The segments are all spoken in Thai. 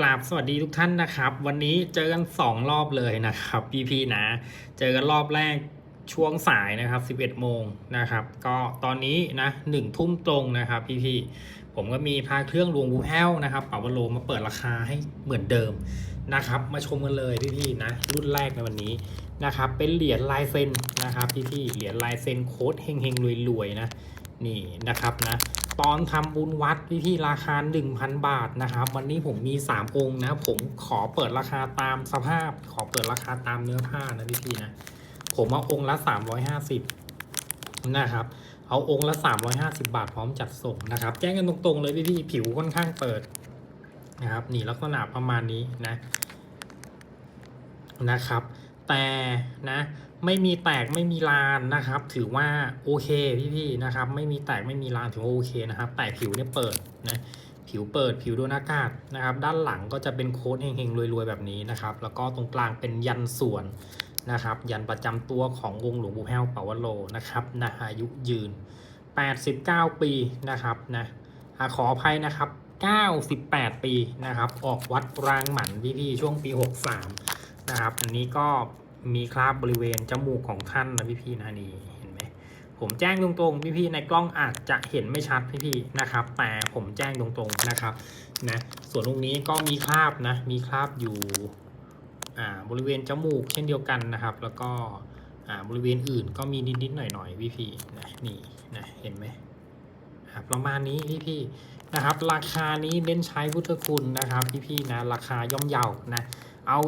กราบสวัสดีทุกท่านนะครับ วันนี้เจอกัน 2 รอบเลยนะครับพี่พี่นะ เจอกันรอบแรกช่วงสายนะครับ 11 โมงนะครับ ก็ตอนนี้นะหนึ่งทุ่มตรงนะครับพี่พี่ผมก็มีพาเครื่องลวงบูแฮลนะครับเป่าวโลมาเปิดราคาให้เหมือนเดิมนะครับ มาชมกันเลยพี่พี่นะ รุ่นแรกในวันนี้นะครับ เป็นเหรียญลายเซ็นนะครับพี่พี่เหรียญลายเซ็นโค้ดเฮงเฮงๆรวยๆนะนี่นะครับนะ ตอนทำบุญวัดพี่พี่ราคา 1,000 บาทนะครับ วันนี้ผมมี 3 องค์นะผมขอเปิดราคาตามสภาพ ขอเปิดราคาตามเนื้อผ้านะพี่พี่นะผมเอาองค์ละ 350 นะครับ เอาองค์ละ 350 บาทพร้อมจัดส่งนะครับ แจ้งกันตรงๆเลยพี่พี่ผิวค่อนข้างเปิดนะครับนี่ลักษณะประมาณนี้นะนะครับ แต่นะ ไม่มีแตกไม่มีลานนะครับ ถือว่าโอเคพี่ๆนะครับ ไม่มีแตกไม่มีลานถือว่าโอเคนะครับ แต่ผิวเนี่ยเปิดนะผิวเปิดผิวโดนอากาศนะครับ ด้านหลังก็จะเป็นโค้ดเฮงๆรวยๆแบบนี้นะครับ แล้วก็ตรงกลางเป็นยันส่วนนะครับ ยันประจำตัวขององค์หลวงปู่แพ้วเปาวโลนะครับนะอายุยืน 89 ปีนะครับนะอะขออภัยนะครับ 98 ปีนะครับ ออกวัดรางหมันพี่ๆช่วงปี 63 นะครับ อันนี้ก็ มีคราบบริเวณจมูกของท่านนะพี่ๆนะนี่เห็นไหมผมแจ้งตรงๆ พี่ๆในกล้องอาจจะเห็นไม่ชัดพี่ๆนะครับ แต่ผมแจ้งตรงๆนะครับนะส่วนตรงนี้ก็มีคราบนะมีคราบอยู่อ่าบริเวณจมูกเช่นเดียวกันนะครับ แล้วก็อ่าบริเวณอื่นก็มีนิดๆหน่อยๆพี่ๆนะนี่นะเห็นไหมประมาณนี้พี่ๆนะครับ ราคานี้เน้นใช้พุทธคุณนะครับ พี่ๆนะราคาย่อมเยานะ เอา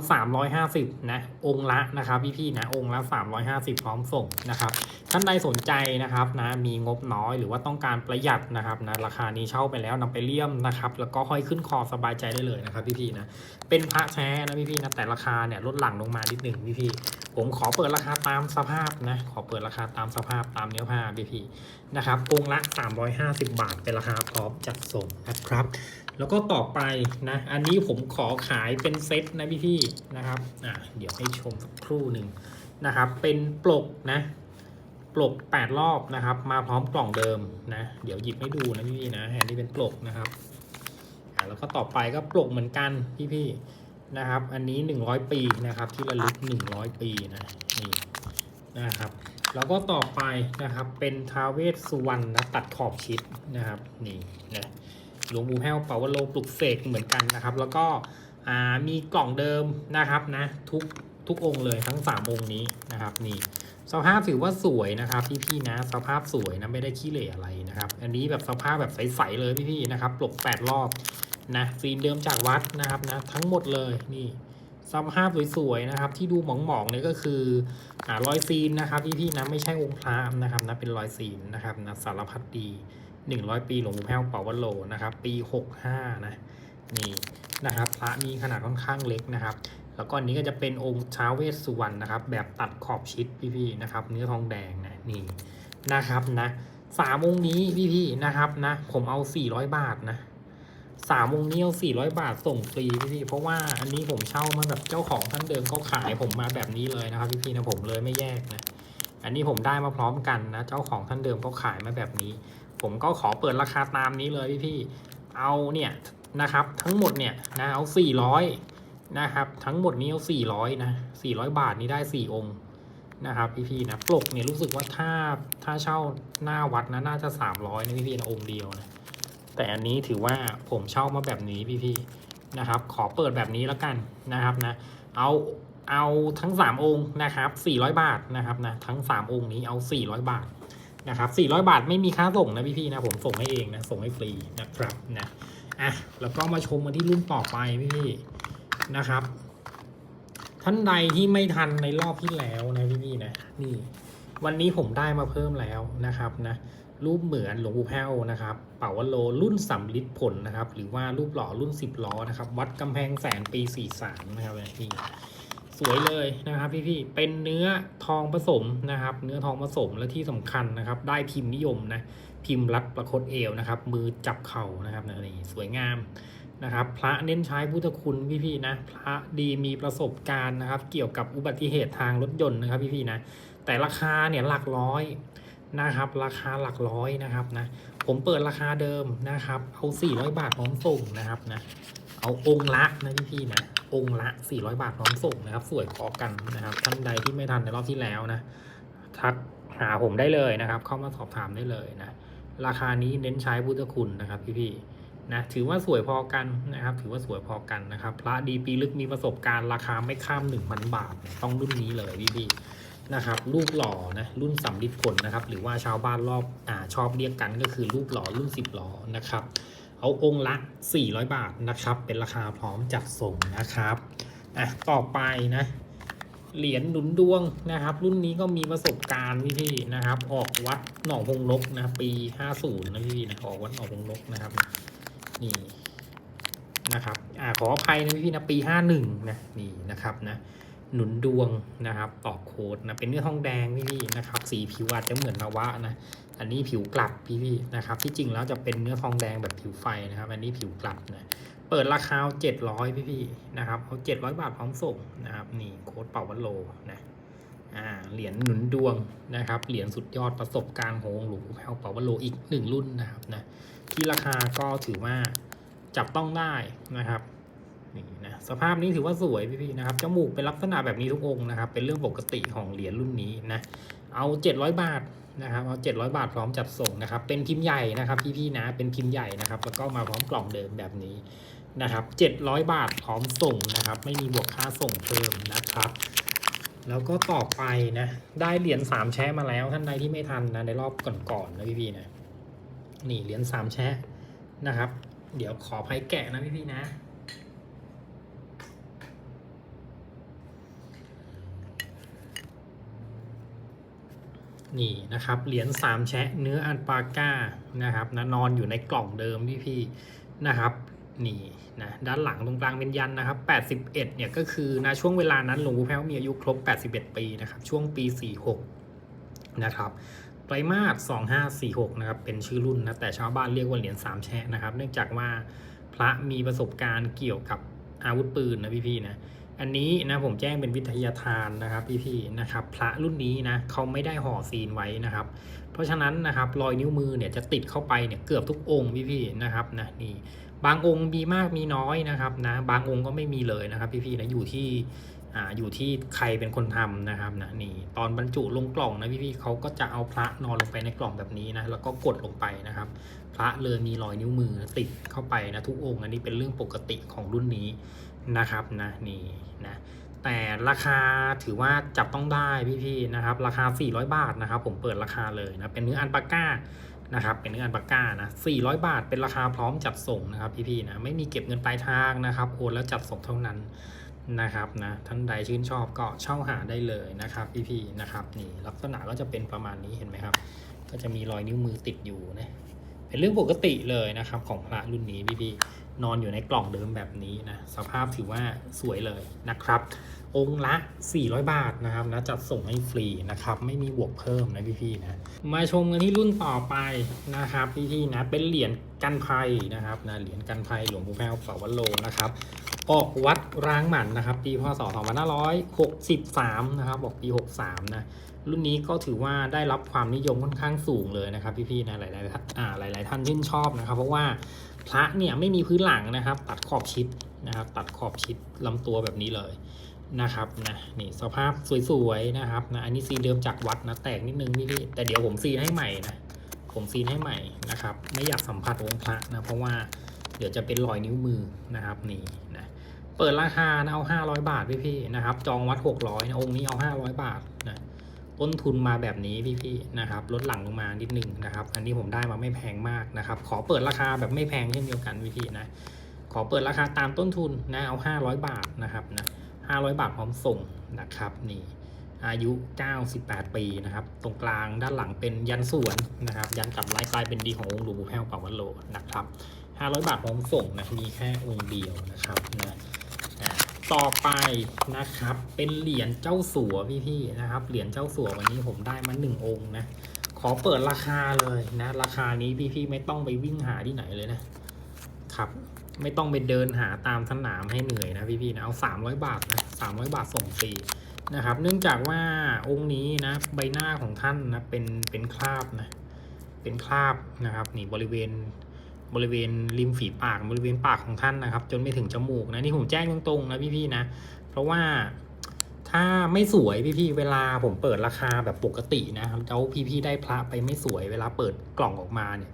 350 นะ องค์ละนะครับ พี่ๆนะ องค์ละ 350 พร้อมส่งนะครับ ท่านใดสนใจนะครับนะ มีงบน้อยหรือว่าต้องการประหยัดนะครับนะ ราคานี้เช่าไปแล้วนำไปเลี่ยมนะครับ แล้วก็ห้อยขึ้นคอสบายใจได้เลยนะครับ พี่ๆนะ เป็นพระแท้นะพี่ๆนะ แต่ราคาเนี่ยลดหลั่งลงมานิดหนึ่งพี่ๆผมขอเปิดราคาตามสภาพนะ ขอเปิดราคาตามสภาพตามเนื้อผ้าพี่ๆนะครับ องค์ละ 350 บาทเป็นราคาพร้อมจัดส่งนะครับ แล้วก็ต่อไปนะ อันนี้ผมขอขายเป็นเซตนะพี่ๆนะครับอะเดี๋ยวให้ชมสักครู่หนึ่งนะครับ เป็นปลกนะ ปลก 8 รอบนะครับ มาพร้อมกล่องเดิมนะ เดี๋ยวหยิบให้ดูนะพี่ๆนะอันนี้เป็นปลกนะครับอะแล้วก็ต่อไปก็ปลกเหมือนกันพี่ๆนะครับ อันนี้ 100 ปีนะครับ ที่ระลึก 100 ปีนะนี่นะครับแล้วก็ต่อไปนะครับเป็นทาเวสสุวรรณนะตัดขอบชิดนะครับนี่นะ หลวงปู่แห้วเปาวโลปลุกเสกเหมือนกันนะครับ แล้วก็มีกล่องเดิมนะครับนะทุกทุกองค์เลยทั้ง3องค์นี้นะครับนี่สภาพถือว่าสวยนะครับพี่ๆนะสภาพสวยนะไม่ได้ขี้เหร่อะไรนะครับ อันนี้แบบสภาพแบบใสๆเลยพี่ๆนะครับปลก8รอบนะฟิล์มเดิมจากวัดนะครับนะทั้งหมดเลยนี่สภาพสวยๆนะครับ ที่ดูหมองๆเลยก็คืออรอยซีนนะครับพี่ๆนะไม่ใช่องค์พระนะครับนะเป็นรอยซีนนะครับนะสารพัดดี 100 ปีหลวงปู่แพ้วเป่าวโลนะครับ ปี 65 นะนี่นะครับพระมีขนาดค่อนข้างเล็กนะครับ แล้วก็อันนี้ก็จะเป็นองค์ท้าวเวสสุวรรณนะครับ แบบตัดขอบชิดพี่ๆนะครับ เนื้อทองแดงนะนี่นะครับนะสามองค์นี้พี่ๆนะครับนะผมเอา 400 บาทนะสามองค์นี้เอา400บาทส่งฟรีพี่ๆเพราะว่าอันนี้ผมเช่ามาแบบเจ้าของท่านเดิมเขาขายผมมาแบบนี้เลยนะครับพี่ๆนะผมเลยไม่แยกนะ อันนี้ผมได้มาพร้อมกันนะ เจ้าของท่านเดิมเขาขายมาแบบนี้ ผมก็ขอเปิดราคาตามนี้เลยพี่ๆเอาเนี่ยนะครับทั้งหมดเนี่ยนะเอา400นะครับทั้งหมดนี้เอา400นะ400บาทนี้ได้4องค์นะครับพี่ๆนะปลกเนี่ยรู้สึกว่าถ้าถ้าเช่าหน้าวัดนะน่าจะ300นะพี่ๆนะองค์เดียวนะแต่อันนี้ถือว่าผมเช่ามาแบบนี้พี่ๆนะครับ ขอเปิดแบบนี้แล้วกันนะครับนะเอาเอาทั้ง 3 องค์นะครับ400 บาทนะครับนะทั้ง 3 องค์นี้เอา 400 บาท นะครับ400 บาทไม่มีค่าส่งนะพี่ๆนะผมส่งให้เองนะส่งให้ฟรีนะครับนะอะแล้วก็มาชมกันที่รุ่นต่อไปพี่ๆนะครับ ท่านใดที่ไม่ทันในรอบที่แล้วนะพี่ๆนะนี่ วันนี้ผมได้มาเพิ่มแล้วนะครับนะรูปเหมือนหลวงปู่แพ้วนะครับ เป่าวโลรุ่นสำลิดผลนะครับ หรือว่ารูปหล่อรุ่น 10 ล้อนะครับ วัดกำแพงแสนปี 43 นะครับพี่ สวยเลยนะครับพี่ๆเป็นเนื้อทองผสมนะครับ เนื้อทองผสมและที่สำคัญนะครับ ได้พิมพ์นิยมนะพิมพ์รัดประคตเอวนะครับ มือจับเข่านะครับนี่สวยงามนะครับ พระเน้นใช้พุทธคุณพี่ๆนะ พระดีมีประสบการณ์นะครับ เกี่ยวกับอุบัติเหตุทางรถยนต์นะครับพี่ๆนะ แต่ราคาเนี่ยหลักร้อยนะครับ ราคาหลักร้อยนะครับนะ ผมเปิดราคาเดิมนะครับ เอา 400 บาทพร้อมส่งนะครับนะ เอาองค์ละนะพี่พี่ๆนะ องค์ละ 400 บาทพร้อมส่งนะครับ สวยพอกันนะครับ ท่านใดที่ไม่ทันในรอบที่แล้วนะ ทักหาผมได้เลยนะครับ เข้ามาสอบถามได้เลยนะ ราคานี้เน้นใช้พุทธคุณนะครับพี่ๆนะ ถือว่าสวยพอกันนะครับ ถือว่าสวยพอกันนะครับ พระดีปีลึกมีประสบการณ์ราคาไม่ข้าม 1,000 บาท ต้องรุ่นนี้เลยพี่ๆนะครับรูปหล่อนะรุ่นสำลิดผลนะครับ หรือว่าชาวบ้านรอบอ่าชอบเรียกกันก็คือรูปหล่อรุ่น10หล่อนะครับ เอาองค์ละ 400 บาทนะครับ เป็นราคาพร้อมจัดส่งนะครับอะต่อไปนะเหรียญหนุนดวงนะครับ รุ่นนี้ก็มีประสบการณ์พี่ๆนะครับ ออกวัดหนองพงลกนะปี 50 นะพี่ๆนะออกวัดหนองพงลกนะครับนี่นะครับอ่าขออภัยนะพี่ๆนะปี 51 นะนี่นะครับนะหนุนดวงนะครับตอกโค้ดนะเป็นเนื้อทองแดงพี่ๆนะครับ สีผิวอาจจะเหมือนนวะนะ อันนี้ผิวกลับพี่ๆนะครับ ที่จริงแล้วจะเป็นเนื้อทองแดงแบบผิวไฟนะครับ อันนี้ผิวกลับนะเปิดราคาเจ็ดร้อยพี่ๆนะครับเอาเจ็ดร้อยบาทพร้อมส่งนะครับนี่โค้ดเป่าวันโลนะอ่าเหรียญหนุนดวงนะครับเหรียญสุดยอดประสบการณ์ของหลวงปู่แพ้วเป่าวันโลอีกหนึ่งรุ่นนะครับนะที่ราคาก็ถือว่าจับต้องได้นะครับนี่นะสภาพนี้ถือว่าสวยพี่ๆนะครับจมูกเป็นลักษณะแบบนี้ทุกองค์นะครับ เป็นเรื่องปกติของเหรียญรุ่นนี้นะเอาเจ็ดร้อยบาท นะครับเอาเจ็ดร้อยบาทพร้อมจัดส่งนะครับ เป็นพิมพ์ใหญ่นะครับพี่ๆนะเป็นพิมพ์ใหญ่นะครับ แล้วก็มาพร้อมกล่องเดิมแบบนี้นะครับ700 บาทพร้อมส่งนะครับ ไม่มีบวกค่าส่งเพิ่มนะครับ แล้วก็ต่อไปนะ ได้เหรียญสามแชะมาแล้วท่านใดที่ไม่ทันนะในรอบก่อนๆนะพี่ๆนะนี่เหรียญสามแชะนะครับ เดี๋ยวขอภัยแกะนะพี่ๆนะ นี่นะครับเหรียญสามแชะเนื้ออันปาก้านะครับนะนอนอยู่ในกล่องเดิมพี่ๆนะครับนี่นะด้านหลังตรงกลางเป็นยันนะครับ 81เนี่ยก็คือนะช่วงเวลานั้นหลวงปู่แพ้วมีอายุครบ 81 ปีนะครับช่วงปี 46นะครับไตรมาส2546นะครับเป็นชื่อรุ่นนะแต่ชาวบ้านเรียกว่าเหรียญสามแชะนะครับ เนื่องจากว่าพระมีประสบการณ์เกี่ยวกับอาวุธปืนนะพี่ๆนะ อันนี้นะผมแจ้งเป็นวิทยาทานนะครับพี่ๆนะครับพระรุ่นนี้นะเขาไม่ได้ห่อซีนไว้นะครับ เพราะฉะนั้นนะครับรอยนิ้วมือเนี่ยจะติดเข้าไปเนี่ยเกือบทุกองค์พี่ๆนะครับนะนี่บางองค์มีมากมีน้อยนะครับนะบางองค์ก็ไม่มีเลยนะครับพี่ๆนะอยู่ที่อ่าอยู่ที่ใครเป็นคนทำนะครับนะนี่ตอนบรรจุลงกล่องนะพี่ๆเขาก็จะเอาพระนอนลงไปในกล่องแบบนี้นะแล้วก็กดลงไปนะครับ พระเลยมีรอยนิ้วมือติดเข้าไปนะทุกองค์อันนี้เป็นเรื่องปกติของรุ่นนี้ นะครับนะนี่นะแต่ราคาถือว่าจับต้องได้พี่ๆนะครับ ราคา 400 บาทนะครับ ผมเปิดราคาเลยนะเป็นเนื้ออันปาก้านะครับ เป็นเนื้ออันปาก้านะ400 บาท เป็นราคาพร้อมจัดส่งนะครับพี่ๆนะไม่มีเก็บเงินปลายทางนะครับโอนแล้วจัดส่งเท่านั้นนะครับนะท่านใดชื่นชอบก็เช่าหาได้เลยนะครับพี่ๆนะครับนี่ลักษณะก็จะเป็นประมาณนี้เห็นไหมครับ ก็จะมีรอยนิ้วมือติดอยู่นะเป็นเรื่องปกติเลยนะครับของพระรุ่นนี้พี่ๆ นอนอยู่ในกล่องเดิมแบบนี้นะ สภาพถือว่าสวยเลยนะครับ องค์ละ 400 บาทนะครับนะจัดส่งให้ฟรีนะครับ ไม่มีบวกเพิ่มนะพี่ๆนะ มาชมกันที่รุ่นต่อไปนะครับพี่ๆนะ เป็นเหรียญกันภัยนะครับนะ เหรียญกันภัยหลวงปู่แพ้วเป่าวัลโลนะครับ ออกวัดร้างหมันนะครับ ปีพศ 2563 นะครับบอกปี 63 นะ รุ่นนี้ก็ถือว่าได้รับความนิยมค่อนข้างสูงเลยนะครับพี่ๆนะ หลายๆอ่าหลาย ๆ ท่านชื่นชอบนะครับ เพราะว่าพระเนี่ยไม่มีพื้นหลังนะครับ ตัดขอบชิดนะครับ ตัดขอบชิดลำตัวแบบนี้เลย นะครับนะนี่สภาพสวยๆนะครับนะอันนี้ซีนเดิมจากวัดนะแตกนิดนึงพี่แต่เดี๋ยวผมซีนให้ใหม่นะผมซีนให้ใหม่นะครับไม่อยากสัมผัสองค์พระนะเพราะว่าเดี๋ยวจะเป็นรอยนิ้วมือนะครับนี่นะเปิดราคานะเอา500 บาทพี่ๆนะครับ จองวัด 600นะองค์นี้เอา 500 บาทนะต้นทุนมาแบบนี้พี่ๆนะครับลดหลังลงมานิดนึงนะครับ อันนี้ผมได้มาไม่แพงมากนะครับ ขอเปิดราคาแบบไม่แพงเช่นเดียวกันพี่ๆนะขอเปิดราคาตามต้นทุนนะเอา 500 บาทนะครับนะ 500 บาทพร้อมส่งนะครับนี่อายุ 98 ปีนะครับ ตรงกลางด้านหลังเป็นยันสวนนะครับ ยันกลับลฟ์กลายเป็นดีขององค์หลวงปู่แพ้วปาวันโลนะครับ 500 บาทพร้อมส่งนะมีแค่องค์เดียวนะครับนะต่อไปนะครับเป็นเหรียญเจ้าสัวพี่ๆนะครับ เหรียญเจ้าสัววันนี้ผมได้มาหนึ่งองค์นะขอเปิดราคาเลยนะ ราคานี้พี่ๆไม่ต้องไปวิ่งหาที่ไหนเลยนะ ไม่ต้องไปเดินหาตามสนามให้เหนื่อยนะพี่ๆนะเอา 300 บาทนะ300 บาทส่งฟรีนะครับ เนื่องจากว่าองค์นี้นะใบหน้าของท่านนะเป็นเป็นคราบนะเป็นคราบนะครับนี่บริเวณบริเวณริมฝีปากบริเวณปากของท่านนะครับ จนไม่ถึงจมูกนะนี่ผมแจ้งตรงๆนะพี่ๆนะ เพราะว่าถ้าไม่สวยพี่ๆเวลาผมเปิดราคาแบบปกตินะครับแล้วพี่ๆได้พระไปไม่สวยเวลาเปิดกล่องออกมาเนี่ย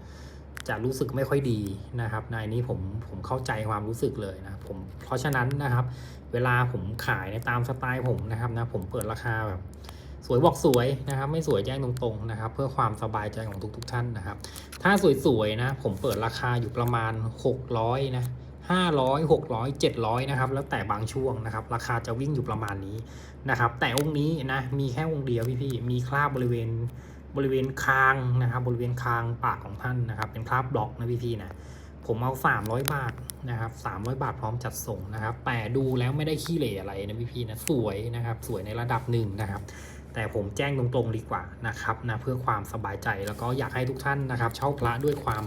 จะรู้สึกไม่ค่อยดีนะครับในนี้ผมผมเข้าใจความรู้สึกเลยนะผมเพราะฉะนั้นนะครับ เวลาผมขายในตามสไตล์ผมนะครับนะผมเปิดราคาแบบสวยบอกสวยนะครับ ไม่สวยแจ้งตรงๆนะครับ เพื่อความสบายใจของทุกๆท่านนะครับ ถ้าสวยๆนะ ผมเปิดราคาอยู่ประมาณ 600นะ500 600 700นะครับแล้วแต่บางช่วงนะครับ ราคาจะวิ่งอยู่ประมาณนี้นะครับ แต่องค์นี้นะมีแค่องค์เดียวพี่ๆมีคราบบริเวณ บริเวณคางนะครับ บริเวณคางปากของท่านนะครับ เป็นคราบบล็อกนะพี่ๆนะผมเอา 300 บาทนะครับ 300 บาทพร้อมจัดส่งนะครับ แต่ดูแล้วไม่ได้ขี้เหร่อะไรนะพี่ๆนะสวยนะครับ สวยในระดับหนึ่งนะครับ แต่ผมแจ้งตรงๆดีกว่านะครับนะเพื่อความสบายใจแล้วก็อยากให้ทุกท่านนะครับ เช่าพระด้วยความ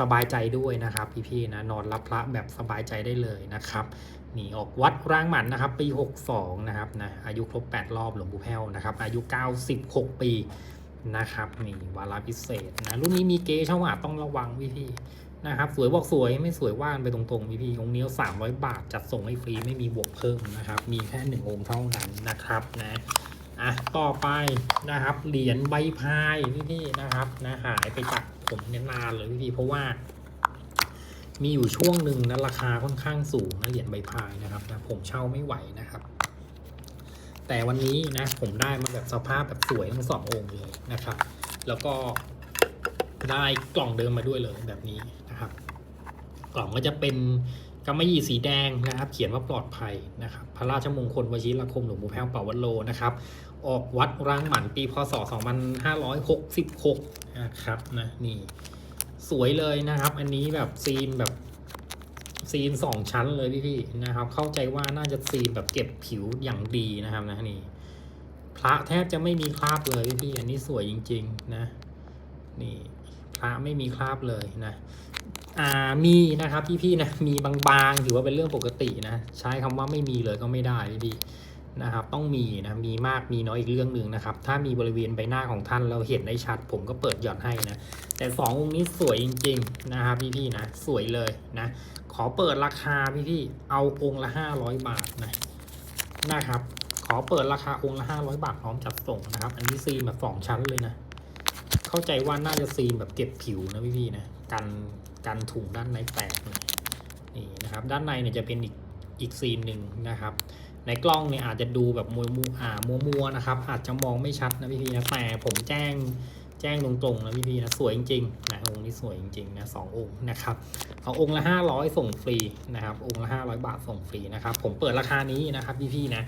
สบายใจด้วยนะครับ พี่ๆนะนอนรับพระแบบสบายใจได้เลยนะครับนี่ออกวัดร่างหมันนะครับ ปี 62 นะครับนะอายุครบ 8 รอบหลวงปู่แพ้วนะครับ อายุ 96 ปี นะครับนี่วาระพิเศษนะรุ่นนี้มีเกช่าหวาต้องระวังพี่ๆนะครับสวยบอกสวยไม่สวยว่านไปตรงๆพี่พี่องค์นี้สามร้อยบาทจัดส่งให้ฟรีไม่มีบวกเพิ่มนะครับ มีแค่หนึ่งองค์เท่านั้นนะครับนะอะต่อไปนะครับเหรียญใบพายพี่พี่นะครับนะหายไปจากผมเนี่ยนานเลยพี่พี่เพราะว่า มีอยู่ช่วงหนึ่งนะราคาค่อนข้างสูงนะเหรียญใบพายนะครับนะผมเช่าไม่ไหวนะครับ แต่วันนี้นะผมได้มาแบบสภาพแบบสวยทั้งสององค์เลยนะครับ แล้วก็ได้กล่องเดิมมาด้วยเลยแบบนี้นะครับ กล่องก็จะเป็นกำมะหยี่สีแดงนะครับ เขียนว่าปลอดภัยนะครับ พระราชมงคลวชิรคมหลวงปู่แพ้วเป่าวัดโลนะครับ ออกวัดรังหมันปีพศ 2566 นะครับนะนี่สวยเลยนะครับ อันนี้แบบซีนแบบ ซีนสองชั้นเลยพี่ๆนะครับ เข้าใจว่าน่าจะซีนแบบเก็บผิวอย่างดีนะครับนะนี่พระแทบจะไม่มีคราบเลยพี่ๆอันนี้สวยจริง ๆ นะ นี่พระไม่มีคราบเลยนะ อ่ามีนะครับพี่ๆนะมีบางๆถือว่าเป็นเรื่องปกตินะ ใช้คำว่าไม่มีเลยก็ไม่ได้พี่ๆ นะครับต้องมีนะมีมากมีน้อยอีกเรื่องหนึ่งนะครับ ถ้ามีบริเวณใบหน้าของท่านเราเห็นได้ชัด ผมก็เปิดหย่อนให้นะ แต่สององค์นี้สวยจริง ๆ นะครับพี่ๆนะสวยเลยนะ ขอเปิดราคาพี่ๆเอาองค์ละห้าร้อยบาทนะนะครับ ขอเปิดราคาองค์ละห้าร้อยบาทพร้อมจัดส่งนะครับ อันนี้ซีนแบบสองชั้นเลยนะ เข้าใจว่าน่าจะซีนแบบเก็บผิวนะพี่ๆนะกันกันถุงด้านในแตกนี่นะครับ ด้านในเนี่ยจะเป็นอีกอีกซีนหนึ่งนะครับ ในกล้องเนี่ยอาจจะดูแบบมัวมัวอ่ามัวมัวๆนะครับ อาจจะมองไม่ชัดนะพี่ๆนะแต่ผมแจ้งแจ้งตรงๆนะพี่ๆนะสวยจริงๆนะองค์นี้สวยจริงๆนะสององค์นะครับเอาองค์ละห้าร้อยส่งฟรีนะครับองค์ละห้าร้อยบาทส่งฟรีนะครับผมเปิดราคานี้นะครับพี่ๆนะ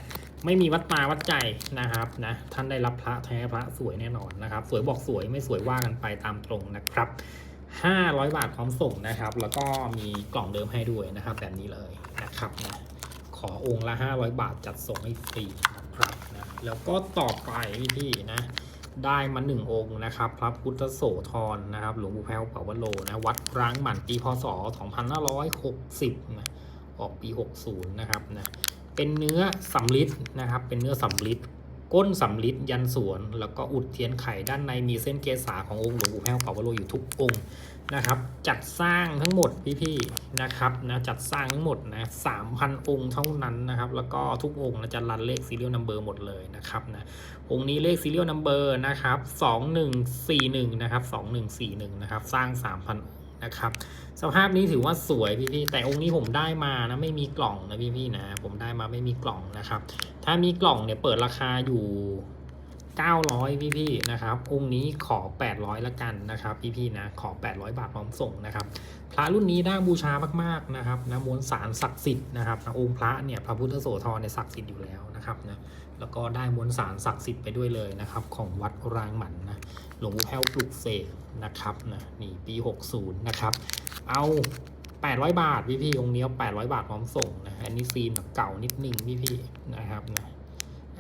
ไม่มีวัดตาวัดใจนะครับนะท่านได้รับพระแท้พระสวยแน่นอนนะครับ สวยบอกสวยไม่สวยว่ากันไปตามตรงนะครับ500 บาทพร้อมส่งนะครับ แล้วก็มีกล่องเดิมให้ด้วยนะครับ แบบนี้เลยนะครับนะ ขอองค์ละ 500 บาทจัดส่งให้ฟรีนะครับนะแล้วก็ต่อไปพี่นะได้มาหนึ่งองค์นะครับ พระพุทธโสธรนะครับ หลวงปู่แพ้วเป่าวโลนะวัดร้างหมันปีพศ 2560นะออกปี 60 นะครับนะเป็นเนื้อสำลิดนะครับ เป็นเนื้อสำลิดก้นสำลิดยันสวน แล้วก็อุดเทียนไข่ด้านในมีเส้นเกษาขององค์หลวงปู่แพ้วเป่าวโลอยู่ทุกองค์ นะครับจัดสร้างทั้งหมดพี่ๆนะครับนะจัดสร้างทั้งหมดนะสามพันองค์เท่านั้นนะครับแล้วก็ทุกองค์จะรันเลขซีเรียลนัมเบอร์หมดเลยนะครับนะองค์นี้เลขซีเรียลนัมเบอร์นะครับสองหนึ่งสี่หนึ่งนะครับสองหนึ่งสี่หนึ่งนะครับสร้างสามพันองนะครับสภาพนี้ถือว่าสวยพี่ๆแต่องค์นี้ผมได้มานะไม่มีกล่องนะพี่ๆนะผมได้มาไม่มีกล่องนะครับถ้ามีกล่องเนี่ยเปิดราคาอยู่ 900 พี่ๆนะครับองค์นี้ขอ 800ละกันนะครับ พี่ๆนะขอ 800 บาทพร้อมส่งนะครับ พระรุ่นนี้ได้บูชามากๆนะครับนะมวลสารศักดิ์สิทธิ์นะครับนะองค์พระเนี่ยพระพุทธโสธรเนี่ยศักดิ์สิทธิ์อยู่แล้วนะครับนะแล้วก็ได้มวลสารศักดิ์สิทธิ์ไปด้วยเลยนะครับ ของวัดรางหมันนะหลวงปู่แพ้วปลุกเสกนะครับนะนี่ปี 60 นะครับ เอา800 บาทพี่พี่องค์นี้800 บาทพร้อมส่งนะอันนี้ซีนแบบเก่านิดนึงพี่พี่นะครับนะ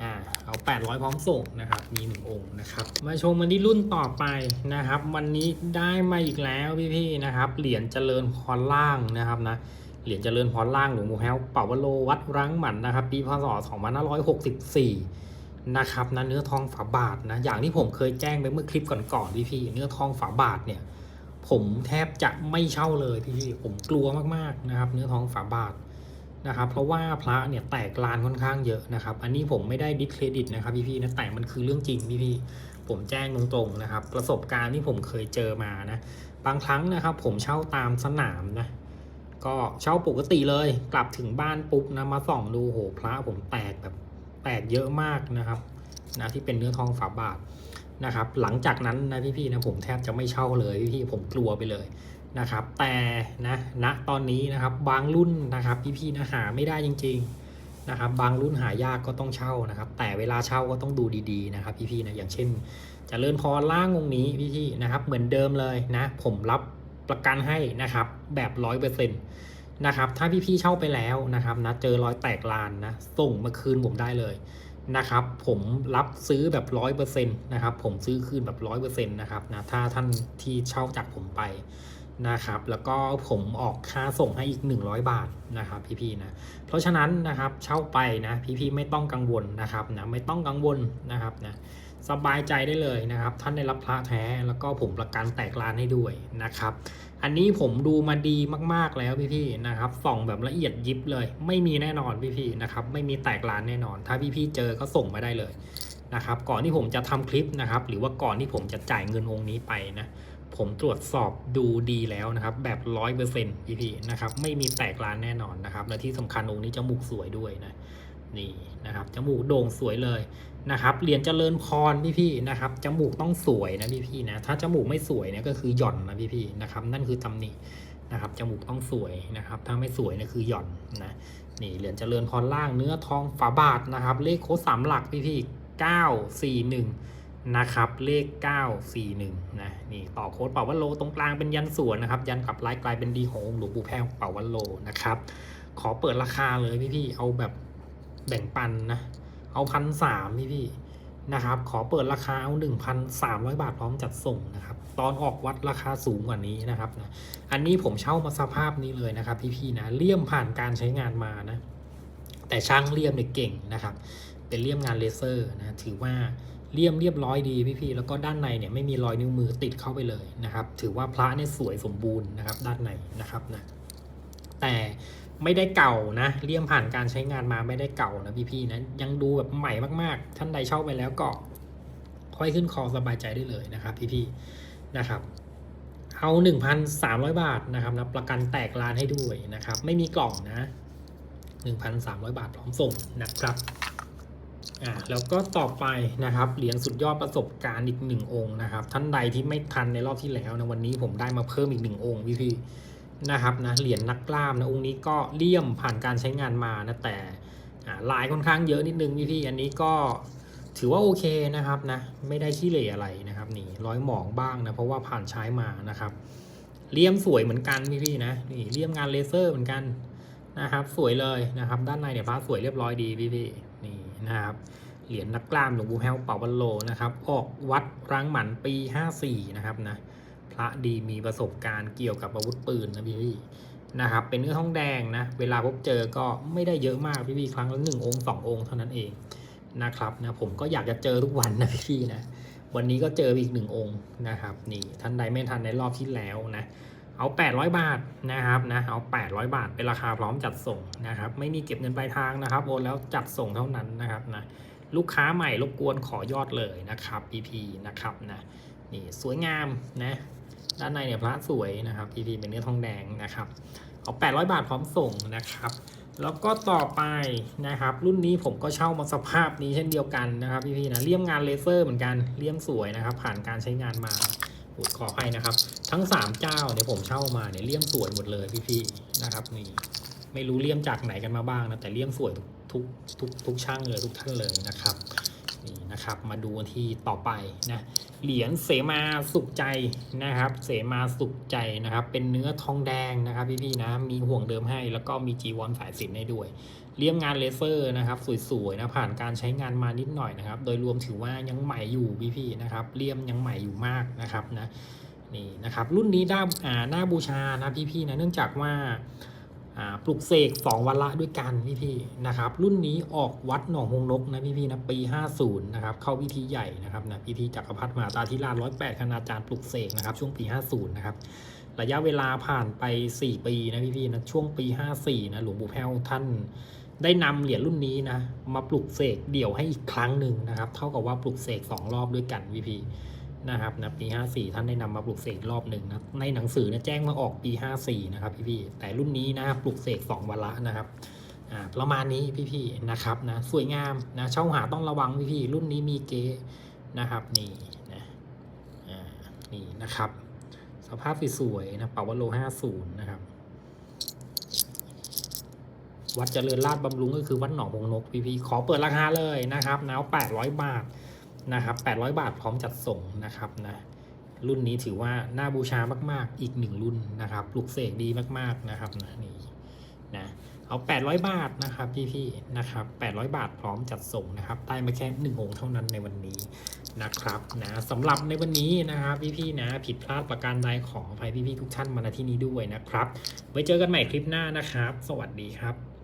อ่าเอา 800 พร้อมส่งนะครับ มีหนึ่งองค์นะครับ มาชมมันที่รุ่นต่อไปนะครับ วันนี้ได้มาอีกแล้วพี่ๆนะครับ เหรียญเจริญพรล่างนะครับนะ เหรียญเจริญพรล่างหลวงปู่แพ้วเป่าวโลวัดรังหมันนะครับ ปีพศ 2564 นะครับนะเนื้อทองฝาบาทนะ อย่างที่ผมเคยแจ้งไปเมื่อคลิปก่อนๆพี่ๆเนื้อทองฝาบาทเนี่ย ผมแทบจะไม่เช่าเลยพี่ๆผมกลัวมากๆนะครับ เนื้อทองฝาบาท นะครับเพราะว่าพระเนี่ยแตกลานค่อนข้างเยอะนะครับ อันนี้ผมไม่ได้ดิสเครดิตนะครับพี่ๆนะแต่มันคือเรื่องจริงพี่ๆผมแจ้งตรงๆนะครับ ประสบการณ์ที่ผมเคยเจอมานะบางครั้งนะครับ ผมเช่าตามสนามนะก็เช่าปกติเลยกลับถึงบ้านปุ๊บนะมาส่องดูโหพระผมแตกแบบแตกเยอะมากนะครับนะที่เป็นเนื้อทองฝาบาทนะครับ หลังจากนั้นนะพี่ๆนะผมแทบจะไม่เช่าเลยพี่ๆผมกลัวไปเลย นะครับ แต่นะณตอนนี้นะครับบางรุ่นนะครับพี่ๆนะหาไม่ได้จริง ๆนะครับ บางรุ่นหายากก็ต้องเช่านะครับ แต่เวลาเช่าก็ต้องดูดีๆนะครับ พี่ๆนะอย่างเช่นจะเลื่อนพรล่างองนี้พี่ๆนะครับ เหมือนเดิมเลยนะ ผมรับประกันให้นะครับแบบร้อยเปอร์เซ็นต์นะครับถ้าพี่ๆเช่าไปแล้วนะครับนะเจอรอยแตกลานนะส่งมาคืนผมได้เลยนะครับผมรับซื้อแบบร้อยเปอร์เซ็นต์นะครับผมซื้อคืนแบบร้อยเปอร์เซ็นต์นะครับนะถ้าท่านที่เช่าจากผมไป นะครับ แล้วก็ผมออกค่าส่งให้อีก 100 บาทนะครับพี่ๆนะ เพราะฉะนั้นนะครับเช่าไปนะพี่ๆไม่ต้องกังวลนะครับนะไม่ต้องกังวลนะครับนะสบายใจได้เลยนะครับ ท่านได้รับพระแท้แล้วก็ผมประกันแตกลานให้ด้วยนะครับ อันนี้ผมดูมาดีมากๆแล้วพี่ๆนะครับส่องแบบละเอียดยิบเลย ไม่มีแน่นอนพี่ๆนะครับไม่มีแตกลานแน่นอน ถ้าพี่ๆเจอก็ส่งมาได้เลยนะครับ ก่อนที่ผมจะทำคลิปนะครับ หรือว่าก่อนที่ผมจะจ่ายเงินองค์นี้ไปนะ ผมตรวจสอบดูดีแล้วนะครับ แบบร้อยเปอร์เซ็นต์พี่นะครับ ไม่มีแตกลานแน่นอนนะครับ และที่สำคัญองค์นี้จมูกสวยด้วยนะนี่นะครับจมูกโด่งสวยเลยนะครับเหรียญเจริญพรพี่ๆนะครับจมูกต้องสวยนะพี่ๆนะถ้าจมูกไม่สวยเนี่ยก็คือหย่อนนะพี่ๆนะครับนั่นคือตำหนินะครับจมูกต้องสวยนะครับ ถ้าไม่สวยเนี่ยคือหย่อนนะนี่เหรียญเจริญพรล่างเนื้อทองฝาบาทนะครับ เลขโค้ดสามหลักพี่ๆเก้าสี่หนึ่ง นะครับเลข 941นะนี่ต่อโค้ดเป่าวันโลตรงกลางเป็นยันส่วนนะครับ ยันกลับลายกลายเป็นดีของหลวงปู่แพ้วเป่าวันโลนะครับ ขอเปิดราคาเลยพี่ๆเอาแบบแบ่งปันนะเอาพันสามพี่พี่นะครับ ขอเปิดราคาเอาหนึ่งพันสามร้อยบาทพร้อมจัดส่งนะครับ ตอนออกวัดราคาสูงกว่านี้นะครับนะอันนี้ผมเช่ามาสภาพนี้เลยนะครับ พี่ๆนะเลี่ยมผ่านการใช้งานมานะ แต่ช่างเลี่ยมเนี่ยเก่งนะครับ เป็นเลี่ยมงานเลเซอร์นะถือว่า เลี่ยมเรียบร้อยดีพี่ๆแล้วก็ด้านในเนี่ยไม่มีรอยนิ้วมือติดเข้าไปเลยนะครับ ถือว่าพระเนี่ยสวยสมบูรณ์นะครับ ด้านในนะครับนะแต่ไม่ได้เก่านะเลี่ยมผ่านการใช้งานมาไม่ได้เก่านะพี่ๆนะยังดูแบบใหม่มากๆ ท่านใดเช่าไปแล้วก็ค่อยขึ้นคอสบายใจได้เลยนะครับ พี่ๆนะครับเอา 1,300 บาทนะครับนะประกันแตกลานให้ด้วยนะครับ ไม่มีกล่องนะ 1,300 บาทพร้อมส่งนะครับ อ่าแล้วก็ต่อไปนะครับเหรียญสุดยอดประสบการณ์อีกหนึ่งองค์นะครับ ท่านใดที่ไม่ทันในรอบที่แล้วนะวันนี้ผมได้มาเพิ่มอีกหนึ่งองค์พี่พี่ๆนะครับนะเหรียญนักกล้ามนะองค์นี้ก็เลี่ยมผ่านการใช้งานมานะแต่อ่าลายค่อนข้างเยอะนิดนึงพี่พี่อันนี้ก็ถือว่าโอเคนะครับนะไม่ได้ขี้เหร่อะไรนะครับนี่ร้อยหมองบ้างนะเพราะว่าผ่านใช้มานะครับเลี่ยมสวยเหมือนกันพี่พี่ๆนะนี่เลี่ยมงานเลเซอร์เหมือนกันนะครับ สวยเลยนะครับ ด้านในเนี่ยพระสวยเรียบร้อยดีพี่พี่ นะครับเหรียญนักกล้ามหลวงปู่แฮวเป่าวันโลนะครับ ออกวัดรังหมันปี 54 นะครับนะพระดีมีประสบการณ์เกี่ยวกับอาวุธปืนนะพี่พี่ๆนะครับ เป็นเนื้อทองแดงนะ เวลาพบเจอก็ไม่ได้เยอะมากพี่พี่ๆครั้งละหนึ่งองค์สององค์เท่านั้นเองนะครับนะผมก็อยากจะเจอทุกวันนะพี่พี่ๆนะวันนี้ก็เจออีกหนึ่งองค์นะครับนี่ท่านใดไม่ทันในรอบที่แล้วนะ เอา 800 บาทนะครับนะเอา 800 บาทเป็นราคาพร้อมจัดส่งนะครับ ไม่มีเก็บเงินปลายทางนะครับโอนแล้วจัดส่งเท่านั้นนะครับนะลูกค้าใหม่รบกวนขอยอดเลยนะครับ PP นะครับนะนี่สวยงามนะด้านในเนี่ยพระสวยนะครับ PP เป็นเนื้อทองแดงนะครับเอา 800 บาทพร้อมส่งนะครับ แล้วก็ต่อไปนะครับ รุ่นนี้ผมก็เช่ามาสภาพนี้เช่นเดียวกันนะครับพี่ๆนะเลี่ยมงานเลเซอร์เหมือนกันเลี่ยมสวยนะครับ ผ่านการใช้งานมา ขอให้นะครับ ทั้ง 3 เจ้าเนี่ยผมเช่ามาเนี่ยเลี่ยมสวยหมดเลยพี่ๆนะครับนี่ไม่รู้เลี่ยมจากไหนกันมาบ้างนะแต่เลี่ยมสวยทุกทุกทุกช่างเลยทุกท่านเลยนะครับนี่นะครับมาดูที่ต่อไปนะเหรียญเสมาสุขใจนะครับ เสมาสุขใจนะครับ เป็นเนื้อทองแดงนะครับพี่ๆนะมีห่วงเดิมให้แล้วก็มีจีวรสายสินให้ด้วย เลี่ยมงานเลเซอร์นะครับ สวยๆนะผ่านการใช้งานมานิดหน่อยนะครับ โดยรวมถือว่ายังใหม่อยู่พี่ๆนะครับเลี่ยมยังใหม่อยู่มากนะครับนะนี่นะครับรุ่นนี้ด้าอ่าหน้าบูชานะพี่ๆนะเนื่องจากว่าปลุกเสก2วันละด้วยกันพี่ๆนะครับ รุ่นนี้ออกวัดหนองหงนกนะพี่ๆนะปี 50นะครับเข้าพิธีใหญ่นะครับนะพิธีจักรพรรดิมหาตาธิราช108คณาจารย์ปลุกเสกนะครับ ช่วงปี 50นะครับระยะเวลาผ่านไป 4 ปีนะพี่ๆนะช่วงปี 54นะหลวงปู่แพ้วท่าน ได้นำเหรียญรุ่นนี้นะมาปลุกเสกเดี่ยวให้อีกครั้งหนึ่งนะครับ เท่ากับว่าปลุกเสก2รอบด้วยกันพี่ๆนะครับนะปี 54 ท่านได้นำมาปลุกเสกรอบหนึ่งนะในหนังสือเนี่ยแจ้งมาออกปี 54 นะครับพี่ๆแต่รุ่นนี้นะปลุกเสก2วันละนะครับประมาณนี้พี่ๆนะครับนะสวยงามนะเช่าหาต้องระวังพี่ๆรุ่นนี้มีเก๊นะครับนี่นะนี่นะครับ สภาพสวยๆนะเป่าวโล 50 นะครับ วัดเจริญราชบำรุงก็คือวัดหนองพงนกพี่พีขอเปิดราคาเลยนะครับแนว800บาทนะครับ800บาทพร้อมจัดส่งนะครับนะรุ่นนี้ถือว่าน่าบูชามาก ๆ อีกหนึ่งรุ่นนะครับปลุกเสกดีมากๆนะครับนะนี่นะเอา800บาทนะครับพี่ๆนะครับ800บาทพร้อมจัดส่งนะครับได้มาแค่หนึ่งองค์เท่านั้นในวันนี้นะครับนะสำหรับในวันนี้นะครับพี่ๆนะผิดพลาดประการใดขออภัยพี่ๆทุกท่านมาณที่นี้ด้วยนะครับ ไว้เจอกันใหม่คลิปหน้านะครับ สวัสดีครับ